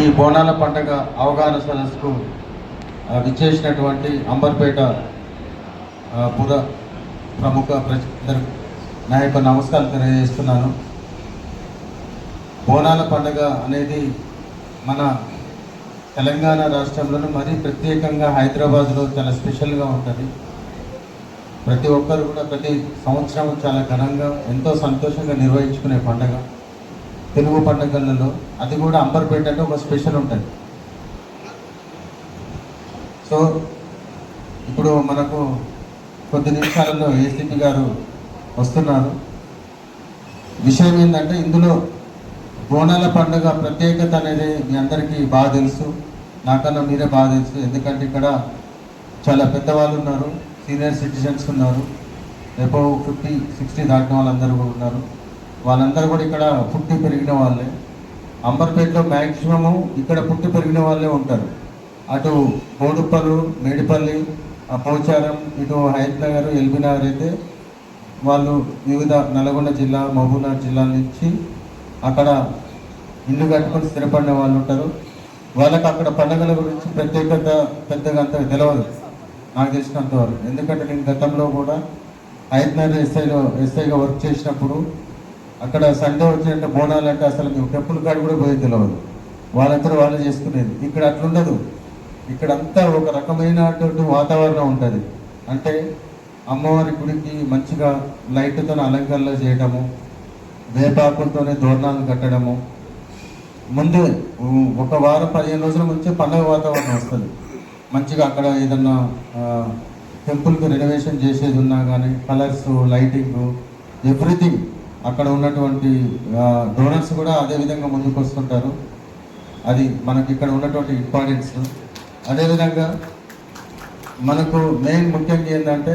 ఈ బోనాల పండగ అవగాహన సదస్సుకు విచ్చేసినటువంటి అంబర్పేట పుర ప్రముఖ ప్రజ నా యొక్క నమస్కారం తెలియజేస్తున్నాను. బోనాల పండగ అనేది మన తెలంగాణ రాష్ట్రంలోనూ మరీ ప్రత్యేకంగా హైదరాబాద్లో చాలా స్పెషల్గా ఉంటుంది. ప్రతి ఒక్కరు కూడా ప్రతి సంవత్సరం చాలా ఘనంగా ఎంతో సంతోషంగా నిర్వహించుకునే పండగ. తెలుగు పండుగలలో అది కూడా అంబర్పేట అంటే ఒక స్పెషల్ ఉంటుంది. సో ఇప్పుడు మనకు కొద్ది నిమిషాలలో ఏసీపీ గారు వస్తున్నారు. విషయం ఏంటంటే ఇందులో బోనాల పండుగ ప్రత్యేకత అనేది మీ అందరికీ బాగా తెలుసు. నాకన్నా మీరే బాగా తెలుసు. ఎందుకంటే ఇక్కడ చాలా పెద్దవాళ్ళు ఉన్నారు సీనియర్ సిటిజన్స్ ఉన్నారు. రేపు ఫిఫ్టీ సిక్స్టీ దాటిన వాళ్ళందరూ కూడా ఉన్నారు. వాళ్ళందరూ కూడా ఇక్కడ పుట్టి పెరిగిన వాళ్ళే. అంబర్పేటలో మ్యాక్సిమము ఇక్కడ పుట్టి పెరిగిన వాళ్ళే ఉంటారు. అటు బోడుపల్లు మేడిపల్లి ఆ పోచారం ఇటు హైత్ నగర్ ఎల్బీ నగర్ అయితే వాళ్ళు వివిధ నల్గొండ జిల్లా మహబూబ్నగర్ జిల్లా నుంచి అక్కడ ఇల్లు కట్టుకొని స్థిరపడిన వాళ్ళు ఉంటారు. వాళ్ళకి అక్కడ పండుగల గురించి ప్రత్యేకత పెద్దగా అంత తెలియదు నాకు తెలిసినంత వరకు ఎందుకంటే నేను గతంలో కూడా హైదరాబాద్ ఎస్ఐలో ఎస్ఐగా వర్క్ చేసినప్పుడు అక్కడ సండే వచ్చినట్టు బోనాలంటే అసలు మేము టెంపుల్ కాడ కూడా పోయి తెలియదు వాళ్ళందరూ వాళ్ళు చేసుకునేది. ఇక్కడ అట్లుండదు. ఇక్కడ అంతా ఒక రకమైనటువంటి వాతావరణం ఉంటుంది. అంటే అమ్మవారి గుడికి మంచిగా లైట్తో అలంకరణ చేయడము వేపాకులతోనే దోరణాలు కట్టడము. ముందు ఒక వారం పదిహేను రోజుల ముంచే పండగ వాతావరణం వస్తుంది. మంచిగా అక్కడ ఏదన్నా టెంపుల్కి రెనోవేషన్ చేసేది ఉన్నా కానీ కలర్స్ లైటింగ్ ఎవ్రీథింగ్ అక్కడ ఉన్నటువంటి డోనర్స్ కూడా అదే విధంగా ముందుకు వస్తుంటారు. అది మనకి ఇక్కడ ఉన్నటువంటి ఇంపార్టెన్స్ అదేవిధంగా మనకు మెయిన్ ముఖ్యంగా ఏంటంటే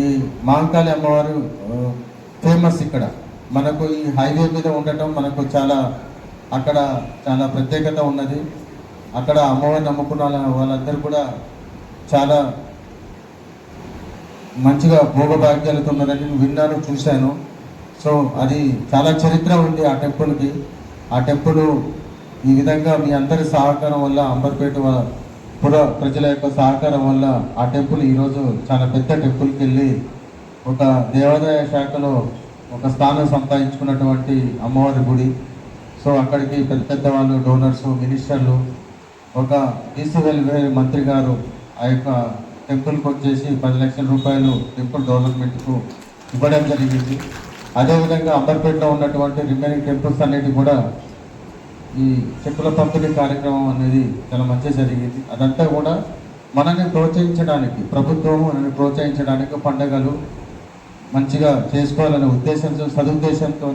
ఈ మాంకాళి అమ్మవారు ఫేమస్ ఇక్కడ. మనకు ఈ హైవే మీద ఉండటం మనకు చాలా అక్కడ చాలా ప్రత్యేకత ఉన్నది. అక్కడ అమ్మవారిని నమ్ముకున్న వాళ్ళందరూ కూడా చాలా మంచిగా భోగభాగ్యాలతో ఉన్నారని విన్నాను చూశాను. సో అది చాలా చరిత్ర ఉంది ఆ టెంపుల్కి. ఆ టెంపుల్ ఈ విధంగా మీ అందరి సహకారం వల్ల అంబర్పేట పుర ప్రజల యొక్క సహకారం వల్ల ఆ టెంపుల్ ఈరోజు చాలా పెద్ద టెంపుల్కి వెళ్ళి ఒక దేవాదాయ శాఖలో ఒక స్థానం సంపాదించుకున్నటువంటి అమ్మవారి గుడి. సో అక్కడికి పెద్ద పెద్ద వాళ్ళు డోనర్స్ మినిస్టర్లు ఒక బీసీ వెల్ఫేర్ మంత్రి గారు ఆ యొక్క టెంపుల్కి వచ్చేసి పది లక్షల రూపాయలు టెంపుల్ డెవలప్మెంట్కు ఇవ్వడం జరిగింది. అదేవిధంగా అంబర్పేటలో ఉన్నటువంటి రిమైనింగ్ టెంపుల్స్ అనేది కూడా ఈ చెప్పుల పంపిణీ కార్యక్రమం అనేది చాలా మంచిగా జరిగింది. అదంతా కూడా మనల్ని ప్రోత్సహించడానికి ప్రభుత్వము మనల్ని ప్రోత్సహించడానికి పండగలు మంచిగా చేసుకోవాలనే ఉద్దేశంతో సదుద్దేశంతో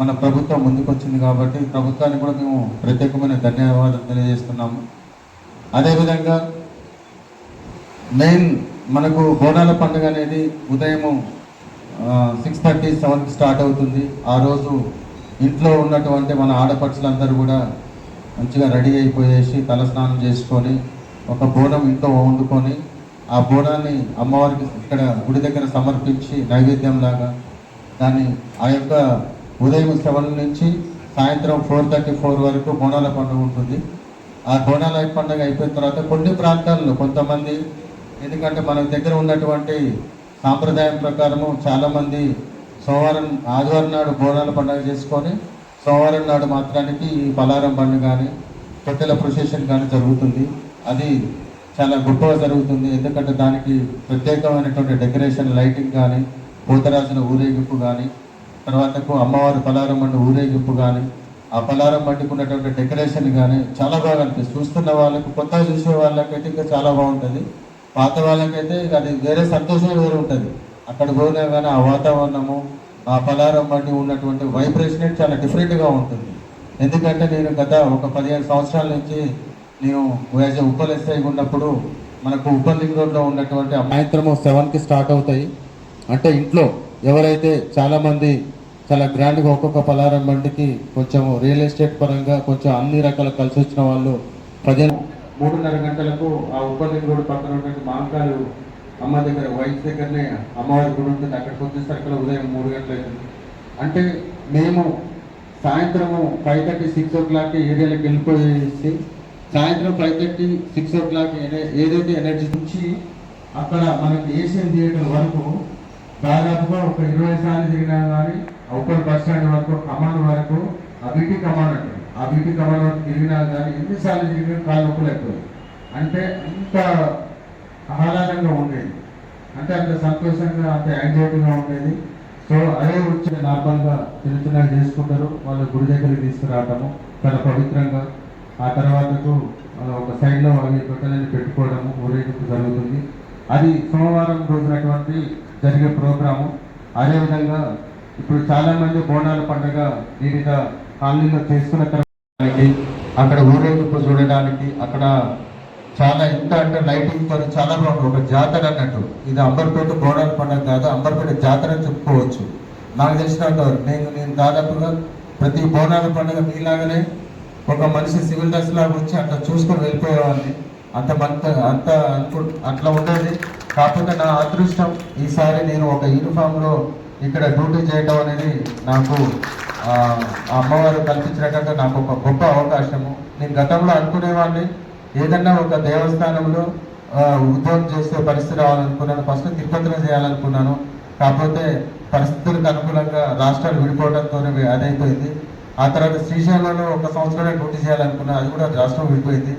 మన ప్రభుత్వం ముందుకొచ్చింది కాబట్టి ప్రభుత్వానికి కూడా మేము ప్రత్యేకమైన ధన్యవాదాలు తెలియజేస్తున్నాము. అదేవిధంగా మెయిన్ మనకు బోనాల పండుగ అనేది ఉదయము సిక్స్ థర్టీ సెవెన్కి స్టార్ట్ అవుతుంది. ఆ రోజు ఇంట్లో ఉన్నటువంటి మన ఆడపడుచులందరూ కూడా మంచిగా రెడీ అయిపోయేసి తలస్నానం చేసుకొని ఒక బోనం ఇంట్లో వండుకొని ఆ బోనాన్ని అమ్మవారికి ఇక్కడ గుడి దగ్గర సమర్పించి నైవేద్యం లాగా దాన్ని ఆ యొక్క ఉదయం సెవెన్ నుంచి సాయంత్రం ఫోర్ థర్టీ ఫోర్ వరకు బోనాల పండుగ ఉంటుంది. ఆ బోనాల పండుగ అయిపోయిన తర్వాత కొన్ని ప్రాంతాల్లో కొంతమంది ఎందుకంటే మన దగ్గర ఉన్నటువంటి సాంప్రదాయం ప్రకారము చాలామంది సోమవారం ఆదివారం నాడు బోనాల పండుగ చేసుకొని సోమవారం నాడు మాత్రానికి ఈ పలారం పండుగ కానీ తొట్టెల ప్రొసెషన్ కానీ జరుగుతుంది. అది చాలా గొప్పగా జరుగుతుంది. ఎందుకంటే దానికి ప్రత్యేకమైనటువంటి డెకరేషన్ లైటింగ్ కానీ పూతరాసిన ఊరేగింపు కానీ తర్వాతకు అమ్మవారి పలారం బండి ఊరేగింపు కానీ ఆ పలారం బండికి ఉన్నటువంటి డెకరేషన్ కానీ చాలా బాగా అనిపిస్తుంది. చూస్తున్న వాళ్ళకు కొత్తగా చూసే వాళ్ళకైతే ఇంకా చాలా బాగుంటుంది. పాత వాళ్ళకైతే అది వేరే సంతోషం వేరే ఉంటుంది. అక్కడ పోయినా కానీ ఆ వాతావరణము ఆ పలారం బండి ఉన్నటువంటి వైబ్రేషన్ చాలా డిఫరెంట్గా ఉంటుంది. ఎందుకంటే నేను గత ఒక పదిహేను సంవత్సరాల నుంచి నేను యాజ్ ఉప్పల్ ఎస్ఐ ఉన్నప్పుడు మనకు ఉప్పల్లింగ్ రోడ్లో ఉన్నటువంటి సాయంత్రము సెవెన్కి స్టార్ట్ అవుతాయి. అంటే ఇంట్లో ఎవరైతే చాలామంది చాలా గ్రాండ్గా ఒక్కొక్క పలారం బండికి కొంచెం రియల్ ఎస్టేట్ పరంగా కొంచెం అన్ని రకాల కలిసి వచ్చిన వాళ్ళు ప్రజలు మూడున్నర గంటలకు ఆ ఉపాధి రోడ్డు పక్కన ఉన్నటువంటి మాంకాలు అమ్మ దగ్గర వైఫ్ దగ్గరనే అమ్మవారి గుడి ఉంటుంది. అక్కడికి వచ్చేసరికి ఉదయం మూడు గంటలు అవుతుంది. అంటే మేము సాయంత్రము five thirty six o'clock ఏరియాలోకి వెళ్ళిపోయేసి సాయంత్రం five thirty six o'clock ఏదైతే ఎనర్జీ నుంచి అక్కడ మనకి ఏషియన్ థియేటర్ వరకు దాదాపుగా ఒక ఇరవై సార్లు తిరిగినా కానీ ఒకటి బస్ స్టాండ్ వరకు కమాండ్ వరకు అవిటి కమాండ్ అంటారు ఆ బీపీ కమర్ తిరిగినా కానీ ఎన్నిసార్లు తిరిగినా కాళ్ళు నొప్పులు అంటే అంత ఆహ్లాదంగా ఉండేది. అంటే అంత సంతోషంగా అంత యాంగ్జైటీగా ఉండేది. సో అదే వచ్చి నార్మల్గా చిన్న చిన్నగా చేసుకుంటారు. వాళ్ళ గుడి దగ్గరికి తీసుకురావటము చాలా పవిత్రంగా. ఆ తర్వాతకు ఒక సైడ్లో అవి పెట్టలని పెట్టుకోవడము ఊరేగింపు జరుగుతుంది. అది సోమవారం రోజునటువంటి జరిగే ప్రోగ్రాము. అదేవిధంగా ఇప్పుడు చాలామంది బోనాల పండుగ దీనిగా కాలనీలో చేసుకున్న తర్వాత అక్కడ ఊరేగింపు చూడడానికి అక్కడ చాలా ఎంత అంటే లైటింగ్ పని చాలా బాగుంది. ఒక జాతర అన్నట్టు. ఇది అంబర్పేట బోనాల పండుగ కాదు అంబర్పేట జాతర అని చెప్పుకోవచ్చు. నాకు తెలిసినంత వరకు నేను నేను దాదాపుగా ప్రతి బోనాల పండుగ మీలాగానే ఒక మనిషి సివిల్ డ్రెస్ లాగా వచ్చి అట్లా చూసుకొని వెళ్ళిపోయేవాడిని. అంత మంత అంత అనుకు అట్లా ఉండేది. కాకపోతే నా అదృష్టం ఈసారి నేను ఒక యూనిఫామ్లో ఇక్కడ డ్యూటీ చేయటం అనేది నాకు ఆ, అమ్మవారు కల్పించినట్టు నాకు ఒక గొప్ప అవకాశము. నేను గతంలో అనుకునేవాడిని. ఏదన్నా ఒక దేవస్థానంలో ఉద్యోగం చేసే పరిస్థితి రావాలనుకున్నాను. ఫస్ట్ తిరుపతిలో చేయాలనుకున్నాను. కాకపోతే పరిస్థితులకు అనుకూలంగా రాష్ట్రాలు విడిపోవడంతో అదైపోయింది. ఆ తర్వాత శ్రీశైలంలో ఒక సంవత్సరమే డ్యూటీ చేయాలనుకున్నాను అది కూడా రాష్ట్రం విడిపోయింది.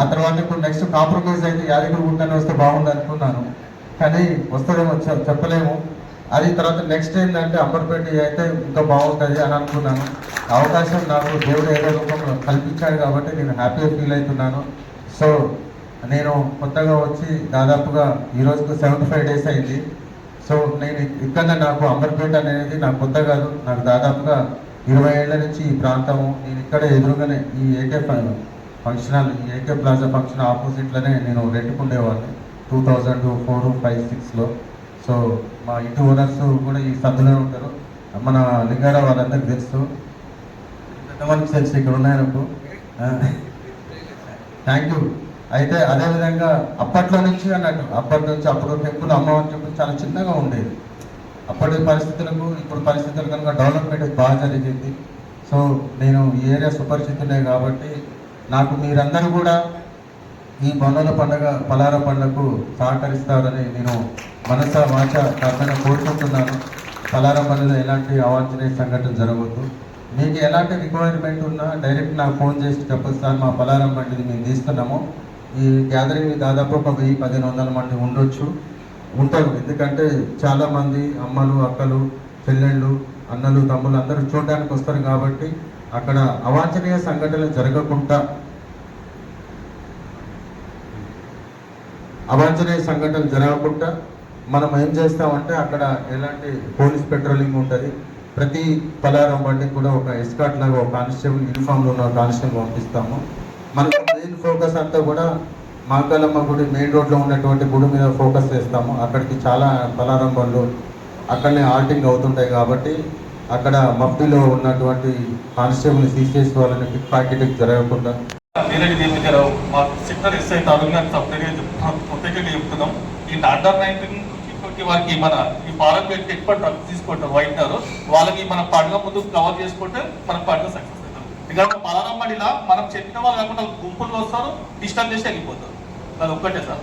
ఆ తర్వాత ఇప్పుడు నెక్స్ట్ కాంప్రమైజ్ అయితే యాదగిరి గుంటనే వస్తే బాగుంది అనుకున్నాను. కానీ వస్తుందేమో చెప్పలేము. అది తర్వాత నెక్స్ట్ ఏంటంటే అంబర్పేట అయితే ఇంకా బాగుంటుంది అని అనుకున్నాను. అవకాశం నాకు దేవుడు ఏదో రూపంలో కల్పించాడు కాబట్టి నేను హ్యాపీగా ఫీల్ అవుతున్నాను. సో నేను కొత్తగా వచ్చి దాదాపుగా ఈరోజుకు సెవెంటీ ఫైవ్ డేస్ అయింది. సో నేను ఇక్కడ నాకు అంబర్పేట అనేది నాకు కొత్త కాదు. నాకు దాదాపుగా ఇరవై ఏళ్ళ నుంచి ఈ ప్రాంతము. నేను ఇక్కడ ఎదురుగానే ఈ ఏకే ఫంక్షన్ హాల్ ఈ ఏకే ప్లాజా ఫంక్షన్ ఆపోజిట్లోనే నేను రెంట్కుండేవాడిని టూ థౌజండ్ ఫోర్ ఫైవ్ సిక్స్లో సో మా ఇంటి ఓనర్స్ కూడా ఈ సందులోనే ఉంటారు. మన లింగారావు వాళ్ళందరికీ తెలుసు. ఎంతమందికి తెలుసు ఇక్కడ ఉన్నాయనుకో థ్యాంక్ యూ. అయితే అదేవిధంగా అప్పట్లో నుంచి అన్నట్టు అప్పటి నుంచి అప్పుడు టెంపుల్ అమ్మవారి టెంపుల్ చాలా చిన్నగా ఉండేది అప్పటి పరిస్థితులకు ఇప్పుడు పరిస్థితులు కనుక డెవలప్మెంట్ బాగా జరిగింది. సో నేను ఈ ఏరియా సుపరిచితులే కాబట్టి నాకు మీరందరూ కూడా ఈ మొదల పండగ పలార పండుగకు సహకరిస్తారని నేను మనస వాచ కర్మన కోరుకుంటున్నాను. పలార పండుగ ఎలాంటి అవాంఛనీయ సంఘటన జరగవద్దు. మీకు ఎలాంటి రిక్వైర్మెంట్ ఉన్నా డైరెక్ట్ నాకు ఫోన్ చేసి చెప్పదు సార్. మా పలారం బండిది మేము తీస్తున్నాము. ఈ గ్యాదరింగ్ దాదాపు ఒక వెయ్యి పదిహేను వందల మంది ఉండొచ్చు. ఉంటారు. ఎందుకంటే చాలామంది అమ్మలు అక్కలు చెల్లెళ్ళు అన్నలు తమ్ములు అందరూ చూడడానికి వస్తారు కాబట్టి అక్కడ అవాంఛనీయ సంఘటనలు జరగకుండా అవాంఛనీయ సంఘటనలు జరగకుండా మనం ఏం చేస్తామంటే అక్కడ ఎలాంటి పోలీస్ పెట్రోలింగ్ ఉంటుంది. ప్రతి పలారం బండికి కూడా ఒక ఎస్కాట్ లాగా ఒక కానిస్టేబుల్ యూనిఫామ్లో ఉన్న కానిస్టేబుల్ పంపిస్తాము. మనకు మెయిన్ ఫోకస్ అంతా కూడా మాకాలమ్మ గుడి మెయిన్ రోడ్లో ఉన్నటువంటి గుడి మీద ఫోకస్ చేస్తాము. అక్కడికి చాలా పలారం బండ్లు అక్కడనే ఆల్టింగ్ అవుతుంటాయి కాబట్టి అక్కడ మఫ్టీలో ఉన్నటువంటి కానిస్టేబుల్ తీసేసి వాళ్ళని పిక్ పాకెట్కి జరగకుండా వేరే నియమించారు మా సిగ్నల్ ఎస్ఐ తరుణ్ గారికి సపరేట్గా చెప్తున్నాం ప్రత్యేకంగా చెప్తున్నాం ఈ అండర్ నైన్టీన్ వారికి మన ఈ పార్లమెంట్ ఎక్కువ డ్రగ్స్ తీసుకుంటారు వైట్నర్ వాళ్ళకి మన పండుగ ముందు కవర్ చేసుకుంటే మన పండుగ సక్సెస్ అవుతాం ఎందుకంటే పలారం మనం చెప్పిన వాళ్ళు కాకుండా గుంపులు వస్తారు డిస్టర్బ్ చేసి వెళ్ళిపోతారు. అది ఒక్కటే సార్.